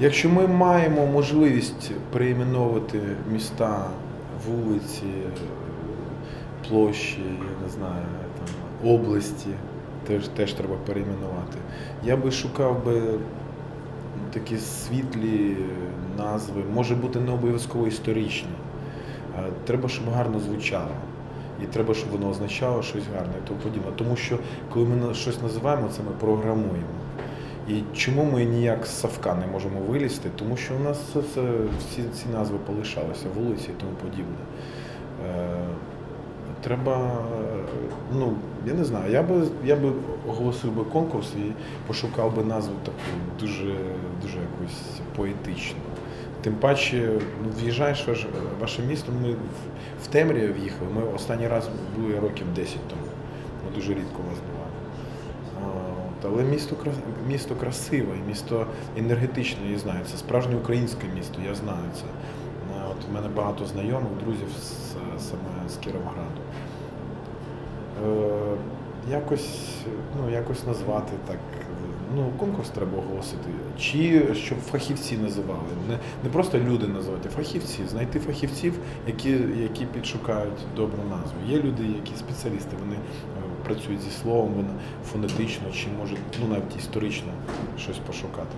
Якщо ми маємо можливість переіменовувати міста, вулиці, площі, я не знаю, там, області, теж, теж треба переіменувати. Я би шукав би такі світлі назви, може бути не обов'язково історичні. Треба, щоб гарно звучало. І треба, щоб воно означало щось гарне і тому подібне. Тому що коли ми щось називаємо, це ми програмуємо. І чому ми ніяк з Савка не можемо вилізти? Тому що у нас це, це, всі ці назви полишалися, вулиці і тому подібне. Е, треба, ну, я не знаю, я би, я би оголосив би конкурс і пошукав би назву таку дуже, дуже якусь поетичну. Тим паче, ну, в'їжджаєш в ваше місто, ми в, в темряві в'їхали. Ми останній раз були років 10 тому. Ми дуже рідко у вас бували. Але місто, місто красиве, місто енергетичне, я знаю. Це справжнє українське місто, я знаю це. От, у мене багато знайомих, друзів з, саме з Кіровограду. Якось, ну, якось назвати так. Ну, конкурс треба оголосити. Чи щоб фахівці називали. Не, не просто люди називати, фахівці. Знайти фахівців, які, які підшукають добру назву. Є люди, які спеціалісти, вони е, працюють зі словом, вони фонетично, чи можуть ну, навіть історично щось пошукати.